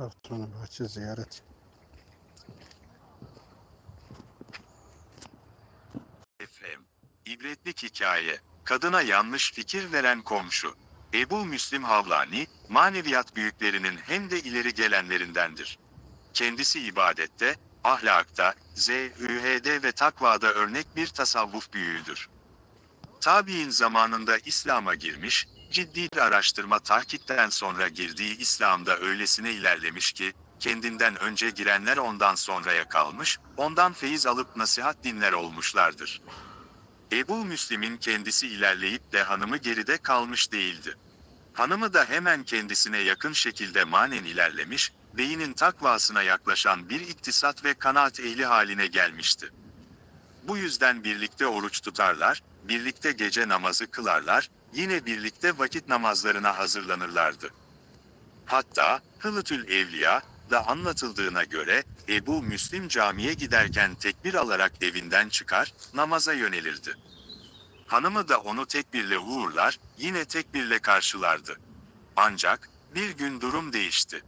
Hafta sonu bahçe ziyaret. FM. İbretlik hikaye. Kadına yanlış fikir veren komşu. Ebu Müslim Havlani, maneviyat büyüklerinin hem de ileri gelenlerindendir. Kendisi ibadette, ahlakta, zühd ve takvada örnek bir tasavvuf büyüğüdür. Tabi'in zamanında İslam'a girmiş, ciddi bir araştırma tahkikten sonra girdiği İslam'da öylesine ilerlemiş ki, kendinden önce girenler ondan sonraya kalmış, ondan feyiz alıp nasihat dinler olmuşlardır. Ebu Müslim'in kendisi ilerleyip de hanımı geride kalmış değildi. Hanımı da hemen kendisine yakın şekilde manen ilerlemiş, beynin takvasına yaklaşan bir iktisat ve kanaat ehli haline gelmişti. Bu yüzden birlikte oruç tutarlar, birlikte gece namazı kılarlar, yine birlikte vakit namazlarına hazırlanırlardı. Hatta Hılıtül Evliya da anlatıldığına göre Ebu Müslim camiye giderken tekbir alarak evinden çıkar, namaza yönelirdi. Hanımı da onu tekbirle uğurlar, yine tekbirle karşılardı. Ancak bir gün durum değişti.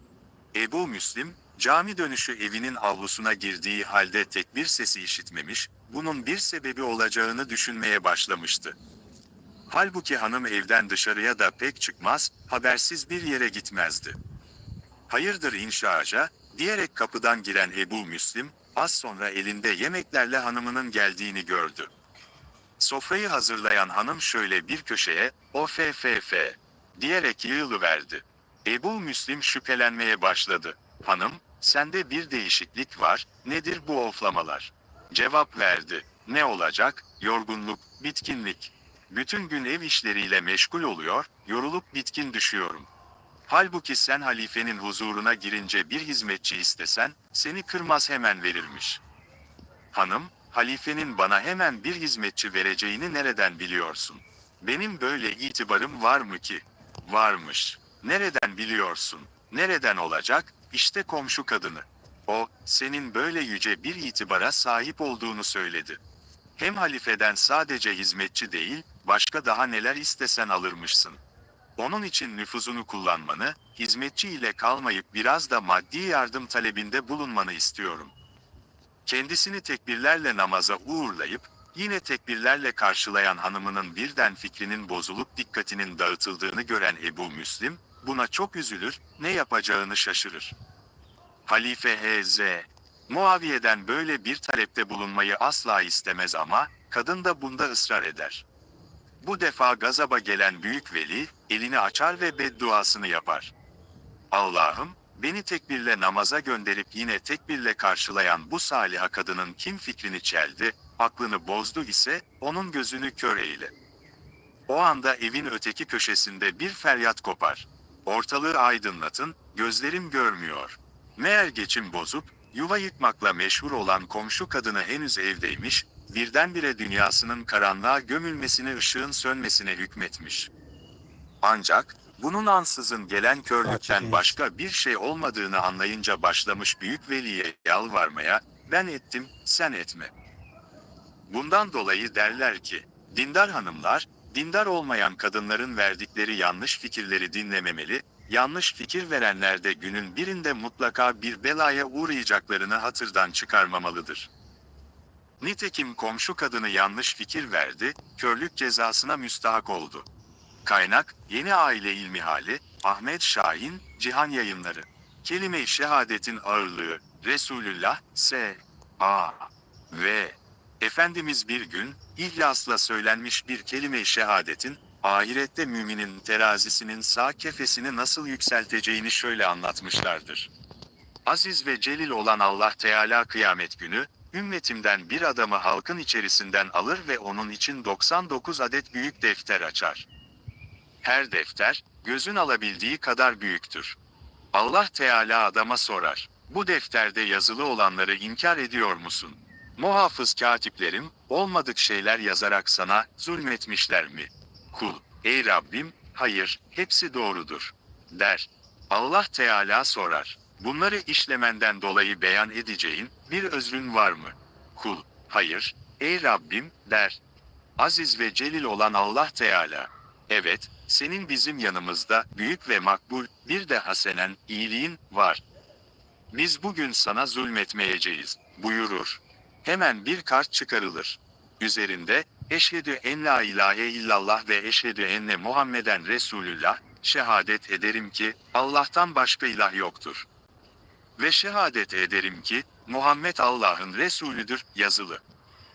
Ebu Müslim, cami dönüşü evinin avlusuna girdiği halde tekbir sesi işitmemiş, bunun bir sebebi olacağını düşünmeye başlamıştı. Halbuki hanım evden dışarıya da pek çıkmaz, habersiz bir yere gitmezdi. Hayırdır inşaaca, diyerek kapıdan giren Ebu Müslim, az sonra elinde yemeklerle hanımının geldiğini gördü. Sofrayı hazırlayan hanım şöyle bir köşeye, o fe fe fe, diyerek yığılıverdi. Ebu Müslim şüphelenmeye başladı. Hanım, sende bir değişiklik var, nedir bu oflamalar? Cevap verdi. Ne olacak? Yorgunluk, bitkinlik. Bütün gün ev işleriyle meşgul oluyor, yorulup bitkin düşüyorum. Halbuki sen halifenin huzuruna girince bir hizmetçi istesen, seni kırmaz hemen verirmiş. Hanım, halifenin bana hemen bir hizmetçi vereceğini nereden biliyorsun? Benim böyle itibarım var mı ki? Varmış. Nereden biliyorsun? Nereden olacak? İşte komşu kadını. O, senin böyle yüce bir itibara sahip olduğunu söyledi. Hem halifeden sadece hizmetçi değil, başka daha neler istesen alırmışsın. Onun için nüfuzunu kullanmanı, hizmetçi ile kalmayıp biraz da maddi yardım talebinde bulunmanı istiyorum. Kendisini tekbirlerle namaza uğurlayıp, yine tekbirlerle karşılayan hanımının birden fikrinin bozulup dikkatinin dağıtıldığını gören Ebu Müslim, buna çok üzülür, ne yapacağını şaşırır. Halife H.Z. Muaviye'den böyle bir talepte bulunmayı asla istemez ama, kadın da bunda ısrar eder. Bu defa gazaba gelen büyük veli, elini açar ve bedduasını yapar. Allah'ım, beni tekbirle namaza gönderip yine tekbirle karşılayan bu saliha kadının kim fikrini çeldi, aklını bozdu ise, onun gözünü kör eyle. O anda evin öteki köşesinde bir feryat kopar. Ortalığı aydınlatın, gözlerim görmüyor. Meğer geçim bozup, yuva yıkmakla meşhur olan komşu kadını henüz evdeymiş, birdenbire dünyasının karanlığa gömülmesine ışığın sönmesine hükmetmiş. Ancak, bunun ansızın gelen körlükten başka bir şey olmadığını anlayınca başlamış büyük veliye yalvarmaya, ben ettim, sen etme. Bundan dolayı derler ki, dindar hanımlar, dindar olmayan kadınların verdikleri yanlış fikirleri dinlememeli, yanlış fikir verenler de günün birinde mutlaka bir belaya uğrayacaklarını hatırdan çıkarmamalıdır. Nitekim komşu kadını yanlış fikir verdi, körlük cezasına müstahak oldu. Kaynak, Yeni Aile İlmihali, Ahmet Şahin, Cihan Yayınları. Kelime-i şehadetin ağırlığı, Resulullah, S. A. V. Efendimiz bir gün, ihlasla söylenmiş bir kelime-i şehadetin, ahirette müminin terazisinin sağ kefesini nasıl yükselteceğini şöyle anlatmışlardır. Aziz ve celil olan Allah Teala kıyamet günü, ümmetimden bir adamı halkın içerisinden alır ve onun için 99 adet büyük defter açar. Her defter, gözün alabildiği kadar büyüktür. Allah Teala adama sorar. Bu defterde yazılı olanları inkar ediyor musun? Muhafız katiplerim, olmadık şeyler yazarak sana zulmetmişler mi? Kul, ey Rabbim, hayır, hepsi doğrudur. Der. Allah Teala sorar. Bunları işlemenden dolayı beyan edeceğin bir özrün var mı? Kul, hayır, ey Rabbim, der. Aziz ve celil olan Allah Teala. Evet, senin bizim yanımızda büyük ve makbul bir de hasenen iyiliğin var. biz bugün sana zulmetmeyeceğiz, buyurur. Hemen bir kart çıkarılır. Üzerinde, eşhedü en la ilahe illallah ve eşhedü enne Muhammeden Resulullah, şehadet ederim ki, Allah'tan başka ilah yoktur. Ve şehadet ederim ki, Muhammed Allah'ın Resulüdür, yazılı.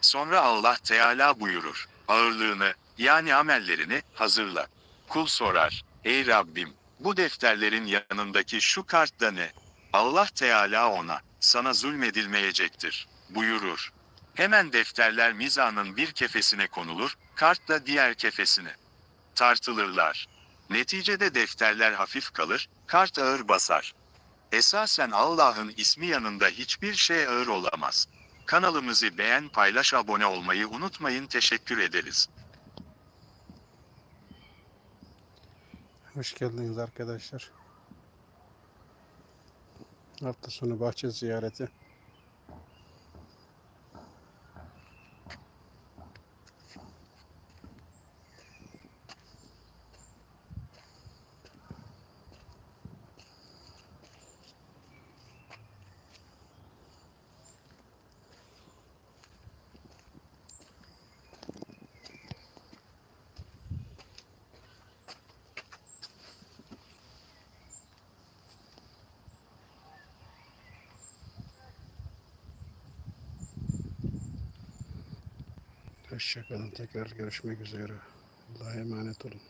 Sonra Allah Teala buyurur, ağırlığını, yani amellerini, hazırla. Kul sorar, ey Rabbim, bu defterlerin yanındaki şu kartta ne? Allah Teala ona, sana zulmedilmeyecektir, buyurur. Hemen defterler mizanın bir kefesine konulur, kart da diğer kefesine. Tartılırlar. Neticede defterler hafif kalır, kart ağır basar. Esasen Allah'ın ismi yanında hiçbir şey ağır olamaz. Kanalımızı beğen paylaş abone olmayı unutmayın teşekkür ederiz. Hoş geldiniz arkadaşlar. Hafta sonu bahçe ziyareti. Hoşçakalın. Tekrar görüşmek üzere. Allah'a emanet olun.